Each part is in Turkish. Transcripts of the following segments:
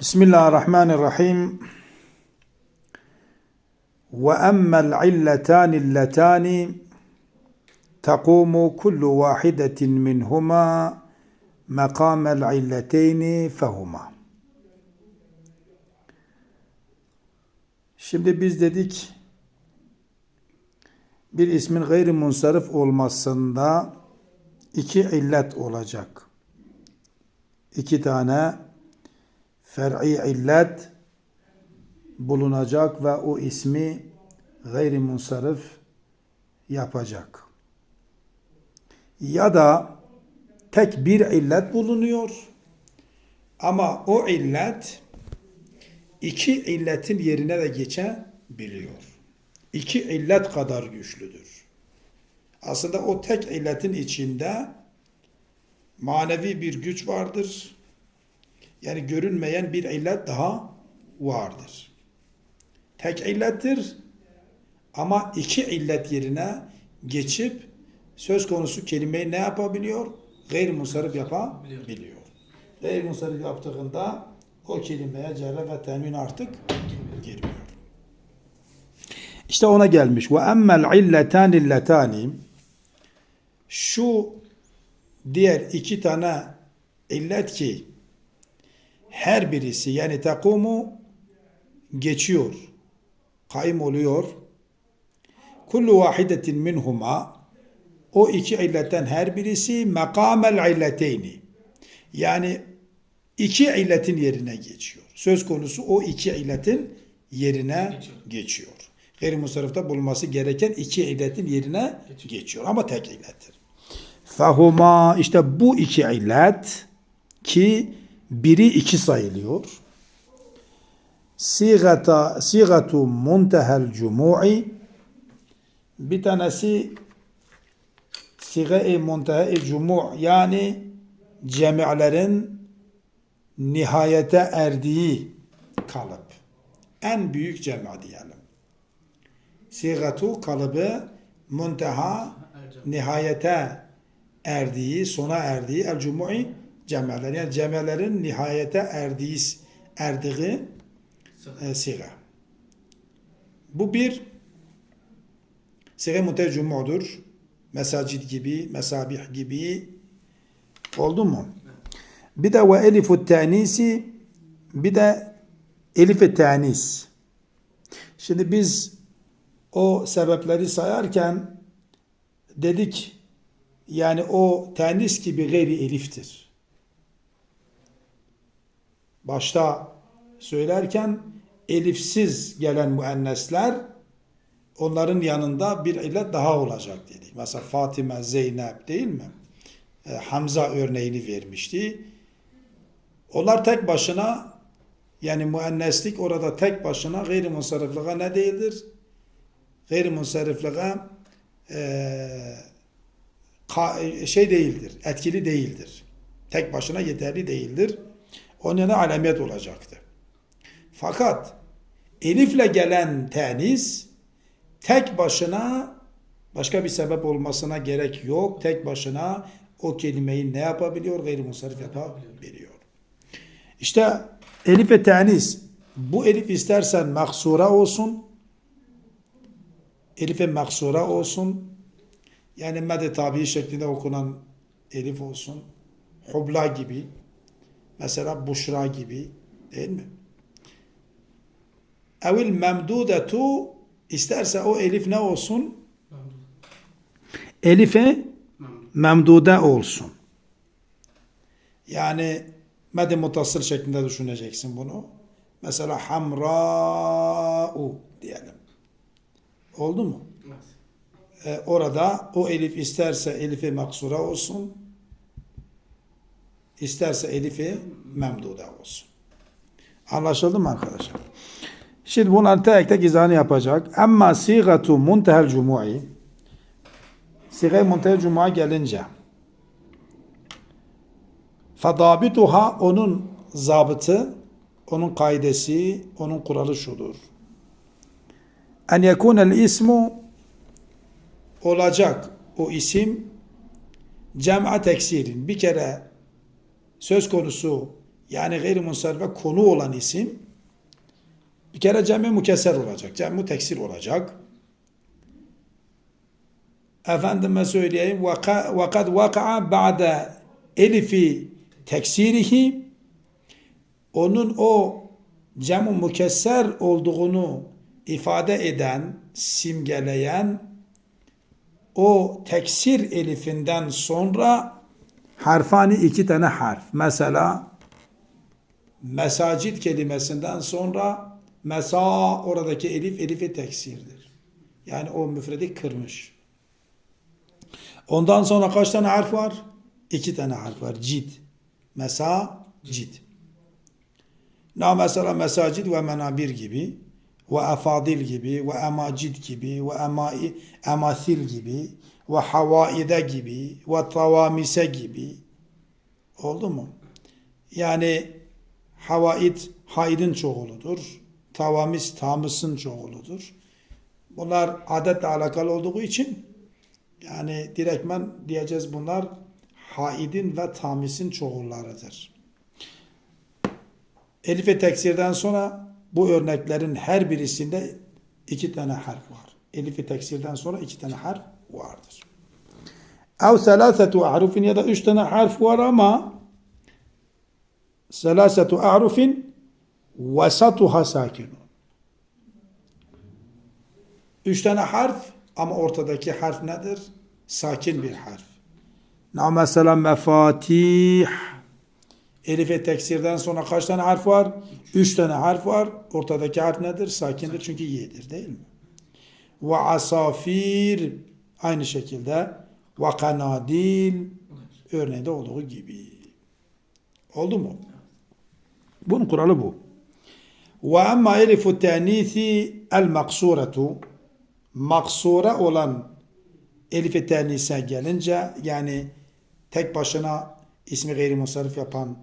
Bismillahirrahmanirrahim. Ve emmel illetani lletani تقوم كل واحدة منهما مقام العلتين فهما. Şimdi biz dedik bir ismin gayri munsarif olmasında iki illet olacak. İki tane fer'i illet bulunacak ve o ismi gayri munsarif yapacak. Ya da tek bir illet bulunuyor ama o illet iki illetin yerine de geçebiliyor. İki illet kadar güçlüdür. Aslında o tek illetin içinde manevi bir güç vardır. Yani görünmeyen bir illet daha vardır. Tek illettir ama iki illet yerine geçip söz konusu kelimeyi ne yapabiliyor? Gayr musarif yapabiliyor. Gayr musarif yaptığında o kelimeye cerre ve temin artık girmiyor. İşte ona gelmiş. Ve emmel illetani illetani şu diğer iki tane illet ki her birisi yani takumu geçiyor. Kaim oluyor. Kullu vahidetin minhuma o iki illetten her birisi mekamel illeteyni. Yani iki illetin yerine geçiyor. Söz konusu o iki illetin yerine geçiyor. geçiyor. Gayrimusarrıfta bulunması gereken iki illetin yerine geçiyor. geçiyor. Ama tek illettir. Fahuma işte bu iki illet ki biri iki sayılıyor. Sigata, sigatu muntehel cumu'i bir tanesi sige-i muntehe-i cumu' yani cemi'lerin nihayete erdiği kalıp. En büyük cema diyelim. Sigatu kalıbı munteha nihayete erdiği, sona erdiği el cumu'i cemalar. Yani cemelerin nihayete erdiği, erdiği e, siga. Bu bir siga muntehe cumu'dur mesacid gibi, mesabih gibi oldu mu? Bir de ve elifu tanisi bir de elif tanis. Şimdi biz o sebepleri sayarken dedik yani o tenis gibi gayri eliftir. Başta söylerken elifsiz gelen müennesler onların yanında bir illet daha olacak dedik. Mesela Fatime, Zeynep değil mi? E, Hamza örneğini vermişti. Onlar tek başına yani müenneslik orada tek başına gayri munsariflığa ne değildir? Gayri munsariflığa e, şey değildir, etkili değildir. Tek başına yeterli değildir. Onun yanında alamet olacaktı. Fakat elifle gelen tenis tek başına başka bir sebep olmasına gerek yok. Tek başına o kelimeyi ne yapabiliyor? Gayrimusarif yapabiliyor. İşte elif ve tenis. Bu elif istersen maksura olsun. Elife maksura olsun. Yani medde tabi şeklinde okunan elif olsun. Hubla gibi. Mesela buşra gibi. Değil mi? Evil memdudetu İsterse o elif ne olsun? Elife memdude olsun. Yani medi mutasıl şeklinde düşüneceksin bunu. Mesela hamra'u diyelim. Oldu mu? Ee, orada o elif isterse elifi maksura olsun. İsterse elifi memdude olsun. Anlaşıldı mı arkadaşlar? Şimdi bunlar tek tek izahını yapacak. Ama sigatu muntehel cumu'i Sige muntehel cumu'a gelince fadabituha onun zabıtı, onun kaidesi, onun kuralı şudur. En yekunel ismu olacak o isim cem'a teksirin. Bir kere söz konusu yani gayrimunsarrife konu olan isim bir kere cem-i mukesser olacak. Cem-i teksir olacak. Efendime söyleyeyim ve kad vaka'a ba'de elifi teksirihi onun o cem-i mukesser olduğunu ifade eden, simgeleyen o teksir elifinden sonra harfani iki tane harf. Mesela mesacid kelimesinden sonra mesa oradaki elif elifi teksirdir. Yani o müfredi kırmış. Ondan sonra kaç tane harf var? İki tane harf var. Cid. Mesa, cid. Na mesela mesacid ve menabir gibi ve afadil gibi ve emacid gibi ve emai, emasil gibi ve havaide gibi ve tavamise gibi oldu mu? Yani havaid haydın çoğuludur. Tavamis tamısın çoğuludur. Bunlar adetle alakalı olduğu için yani direktmen diyeceğiz bunlar haidin ve tamisin çoğullarıdır. Elif-i teksirden sonra bu örneklerin her birisinde iki tane harf var. Elif-i teksirden sonra iki tane harf vardır. Ev selâsetu ahrufin ya da üç tane harf var ama selâsetu ahrufin vesatuha sakinun. Üç tane harf ama ortadaki harf nedir? Sakin bir harf. Na mesela mefatih. Elif teksirden sonra kaç tane harf var? Üç tane harf var. Ortadaki harf nedir? Sakindir çünkü y'dir değil mi? Ve asafir aynı şekilde ve kanadil örneğinde olduğu gibi. Oldu mu? Bunun kuralı bu. Ve amma elifu tenisi el maksuretu maksura olan elif-i tenise gelince yani tek başına ismi gayrimusarif yapan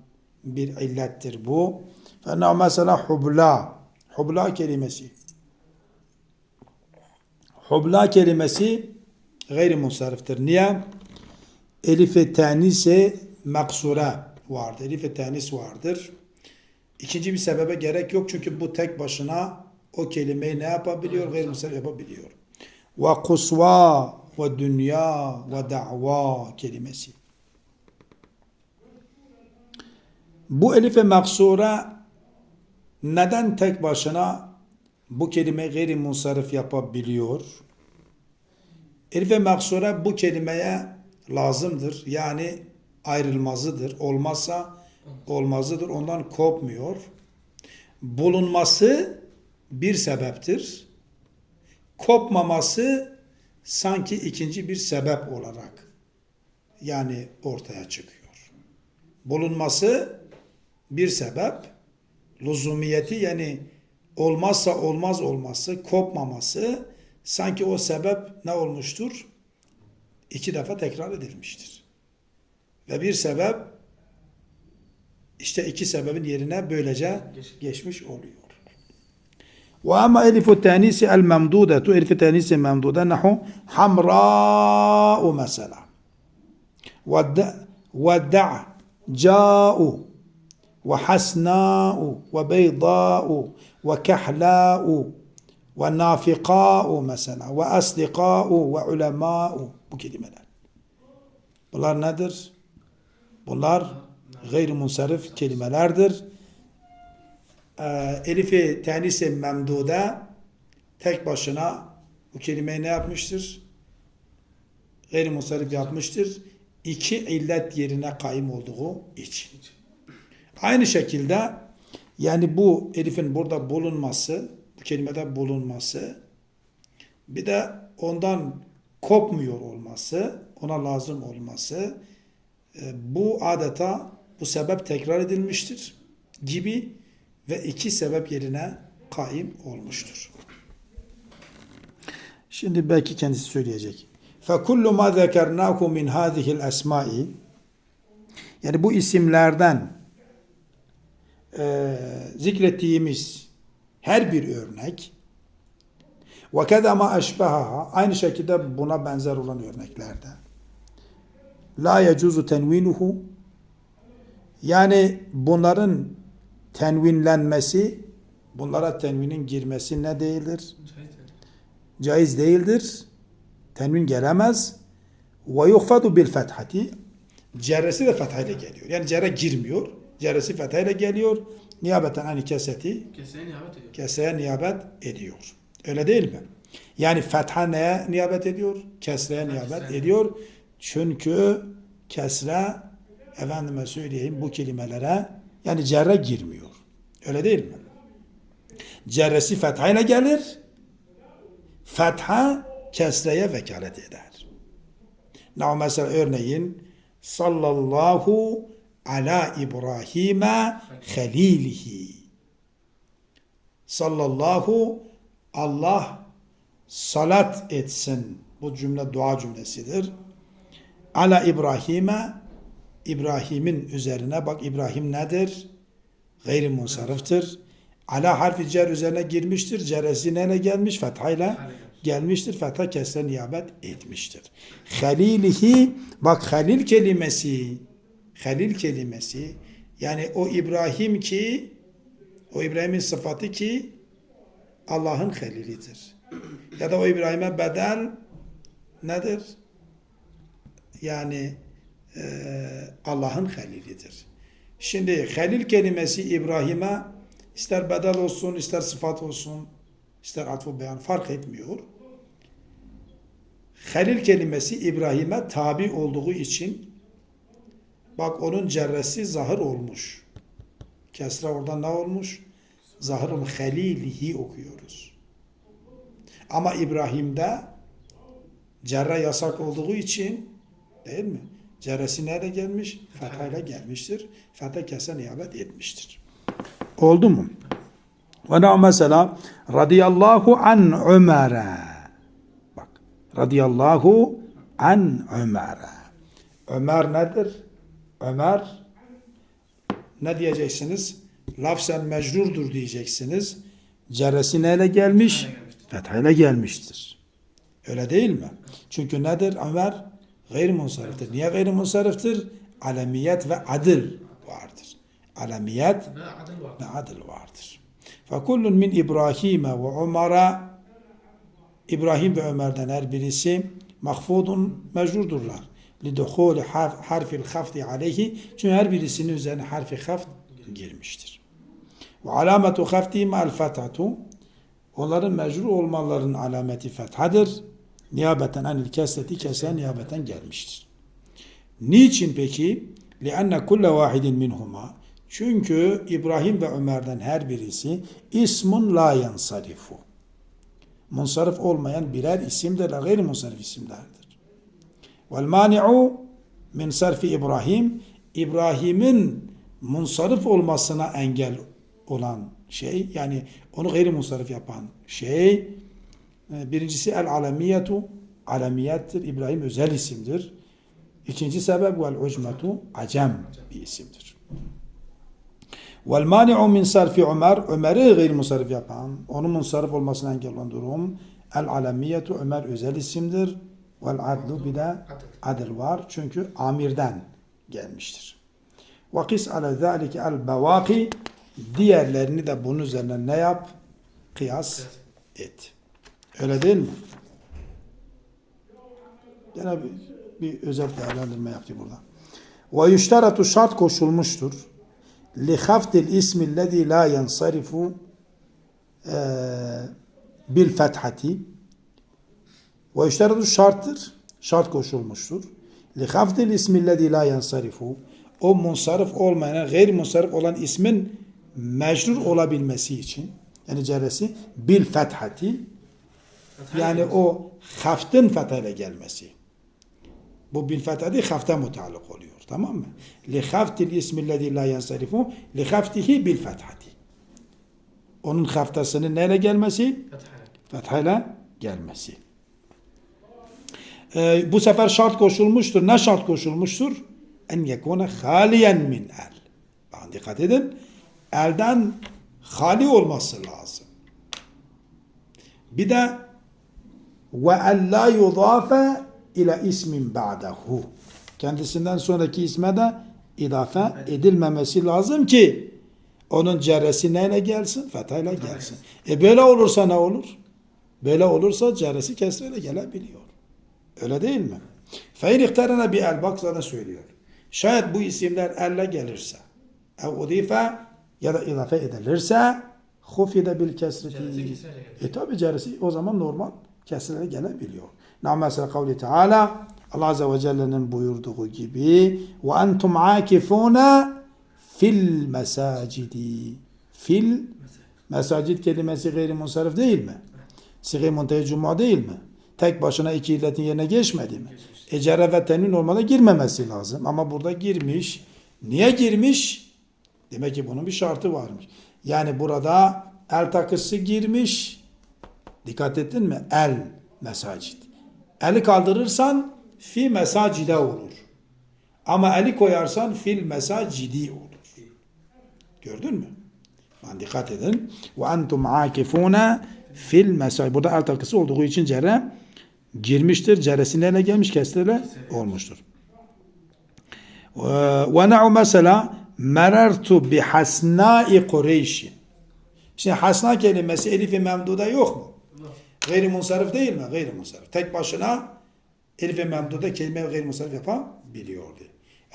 bir illettir bu. Fena mesela hubla. Hubla kelimesi. Hubla kelimesi gayrimusariftir. Niye? Elif-i tenise maksura vardır. Elif-i tenis vardır. İkinci bir sebebe gerek yok çünkü bu tek başına o kelimeyi ne yapabiliyor? Gayrimusarif yapabiliyor. Ve kusva ve dünya ve da'va kelimesi. Bu elife maksura neden tek başına bu kelime gayri munsarif yapabiliyor? Elife maksura bu kelimeye lazımdır. Yani ayrılmazıdır. Olmazsa olmazıdır. Ondan kopmuyor. Bulunması bir sebeptir. Kopmaması sanki ikinci bir sebep olarak yani ortaya çıkıyor. Bulunması bir sebep, lüzumiyeti yani olmazsa olmaz olması, kopmaması sanki o sebep ne olmuştur? İki defa tekrar edilmiştir. Ve bir sebep işte iki sebebin yerine böylece geçmiş oluyor. وأما ألف التانيث الممدودة ألف التانيث الممدودة نحو حمراء مثلا ودع, ودع جاء وحسناء وبيضاء وكحلاء ve nafikâ'u mesela ve aslikâ'u ve ulemâ'u bu kelimeler. Bunlar nedir? Bunlar gayr-i kelimelerdir. Ee, Elif-i tenise memdude tek başına bu kelimeyi ne yapmıştır? Gayr-i yapmıştır. İki illet yerine kayım olduğu için. Aynı şekilde yani bu elifin burada bulunması kelimede bulunması, bir de ondan kopmuyor olması, ona lazım olması, e, bu adeta bu sebep tekrar edilmiştir gibi ve iki sebep yerine kaim olmuştur. Şimdi belki kendisi söyleyecek. فَكُلُّ مَا ذَكَرْنَاكُ مِنْ هَذِهِ الْأَسْمَاءِ Yani bu isimlerden e, zikrettiğimiz her bir örnek ve keza ma eşbehaha aynı şekilde buna benzer olan örneklerde la yecuzu tenvinuhu yani bunların tenvinlenmesi bunlara tenvinin girmesi ne değildir? Caiz değildir. Tenvin gelemez. Ve yuhfadu bil fethati cerresi de fethayla geliyor. Yani cerre girmiyor. Cerresi fethayla geliyor. Niyabeten ani keseti Keseye nihavet ediyor. kesreye niyabet ediyor. Öyle değil mi? Yani fetha neye niyabet ediyor? Kesreye niyabet ediyor. Çünkü kesre efendime söyleyeyim bu kelimelere yani cerre girmiyor. Öyle değil mi? Cerresi fethayla gelir. Fetha kesreye vekalet eder. Now mesela örneğin sallallahu ala İbrahim'e halilihi sallallahu Allah salat etsin. Bu cümle dua cümlesidir. Ala İbrahim'e İbrahim'in üzerine bak İbrahim nedir? Gayri munsarıftır. Ala harfi cer üzerine girmiştir. Ceresi neyle gelmiş? Fethayla gelmiştir. Fetha kesre niyabet etmiştir. Halilihi bak halil kelimesi halil kelimesi yani o İbrahim ki o İbrahim'in sıfatı ki Allah'ın halilidir. Ya da o İbrahim'e bedel nedir? Yani eee, Allah'ın halilidir. Şimdi halil kelimesi İbrahim'e ister bedel olsun, ister sıfat olsun, ister atfu beyan fark etmiyor. Halil kelimesi İbrahim'e tabi olduğu için bak onun cerresi zahır olmuş. Kesra orada ne olmuş? Zahır olmuş. Halilihi okuyoruz. Ama İbrahim'de cerre yasak olduğu için değil mi? Cerresi nerede gelmiş? Fethayla gelmiştir. Fetha kese niyabet etmiştir. Oldu mu? Ve ne mesela radıyallahu an Ömer'e bak radıyallahu an Ömer'e Ömer nedir? Ömer ne diyeceksiniz? Lafzen mecrurdur diyeceksiniz. Cerresi neyle gelmiş? Fethayla gelmiştir. Fethayla gelmiştir. Öyle değil mi? Çünkü nedir Ömer? Gayrimunsariftir. Niye gayrimunsariftir? Alemiyet ve adil vardır. Alemiyet Ve adil var. ve adil vardır. فَكُلٌ min İbrahim'e ve Ömer'e İbrahim ve Ömer'den her birisi mahfudun mecrurdurlar. لِدُخُولِ harfil hafdi aleyhi Çünkü her birisinin üzerine harfi haft girmiştir. Ve alametu hafti ma'al fethatu Onların mecrur olmalarının alameti fethadır. Niyabeten anil kesreti kesen niyabeten gelmiştir. Niçin peki? لِأَنَّ كُلَّ وَاحِدٍ مِنْهُمَا Çünkü İbrahim ve Ömer'den her birisi ismun la yansarifu. Munsarif olmayan birer isimdir, gayri munsarif isimlerdir. Vel mani'u min sarfi İbrahim İbrahim'in munsarif olmasına engel olan şey yani onu gayri munsarif yapan şey e, birincisi el alamiyetu alamiyettir. İbrahim özel isimdir. İkinci sebep vel ucmetu acem bir isimdir. Vel mani'u min sarfi Ömer Ömer'i gayri munsarif yapan onun munsarif olmasına engel olan durum el alamiyetu Ömer özel isimdir. Vel adlu bir de Adil. var. Çünkü amirden gelmiştir. Ve kis ala zâlike el bevâki diğerlerini de bunun üzerine ne yap? Kıyas et. Öyle değil mi? Gene bir, bir özel değerlendirme yaptı burada. Ve yüşteratu şart koşulmuştur. Li haftil ismi lezi la yansarifu eee, bil fethati ve yüşteratu şarttır. Şart koşulmuştur. Li haftil ismi lezi la yansarifu o munsarif olmayan, gayri munsarif olan ismin mecrur olabilmesi için yani ceresi bil fethati yani o haftın fethayla gelmesi. Bu bil fethati hafta mutallık oluyor. Tamam mı? Li haftil ismi lezi la yansarifu li haftihi bil fethati. Onun haftasının neyle gelmesi? Fethayla gelmesi. Ee, bu sefer şart koşulmuştur. Ne şart koşulmuştur? En yekune haliyen min el. Bakın dikkat edin. Elden hali olması lazım. Bir de ve en la yudafe ila ismin ba'dahu. Kendisinden sonraki isme de idafe edilmemesi lazım ki onun ceresi neyle gelsin? Fethayla gelsin. E böyle olursa ne olur? Böyle olursa ceresi kesreyle gelebiliyor. Öyle değil mi? Fein ihtarana bir el bak zaten söylüyor. Şayet bu isimler elle gelirse ev udife ya da idafe edilirse hufide bil kesreti. E tabi ceresi o zaman normal kesrele gelebiliyor. Na mesela kavli Teala Allah Azze ve Celle'nin buyurduğu gibi ve entum akifuna fil mesacidi. Fil mesacid kelimesi gayri munsarif değil mi? Sige muntehi cuma değil mi? Tek başına iki illetin yerine geçmedi mi? Ecere ve temin normalde girmemesi lazım. Ama burada girmiş. Niye girmiş? Demek ki bunun bir şartı varmış. Yani burada el takısı girmiş. Dikkat ettin mi? El mesacid. Eli kaldırırsan fi mesacide olur. Ama eli koyarsan fil mesacidi olur. Gördün mü? Yani dikkat edin. Ve entum akifune fil mesacid. Burada el takısı olduğu için cerre girmiştir. Ceresi nereye gelmiş? Kesreyle olmuştur. Ve ne'u mesela merertu bi hasnai Kureyş'in. Şimdi hasna kelimesi elifi memduda yok mu? Gayri munsarif değil mi? Gayri munsarif. Tek başına elif-i memduda kelime gayri munsarif yapabiliyordu.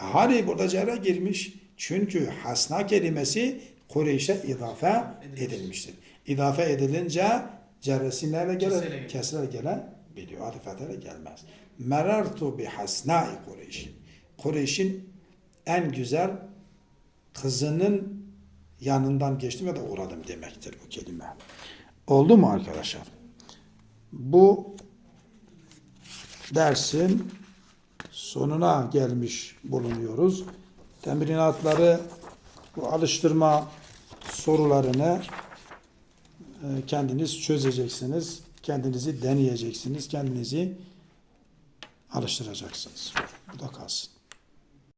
E Hani burada cerre girmiş. Çünkü hasna kelimesi Kureyş'e idafe edilmiştir. İdafe edilince cerresi neyle Kesreyle gelir? Kesreyle gelebiliyor. Atifetle gelmez. Merartu bi hasnai Kureyş'in. Kureyş'in en güzel kızının yanından geçtim ya da uğradım demektir bu kelime. Oldu mu arkadaşlar? Bu dersin sonuna gelmiş bulunuyoruz. Temrinatları, bu alıştırma sorularını e, kendiniz çözeceksiniz. Kendinizi deneyeceksiniz. Kendinizi alıştıracaksınız. Bu da kalsın.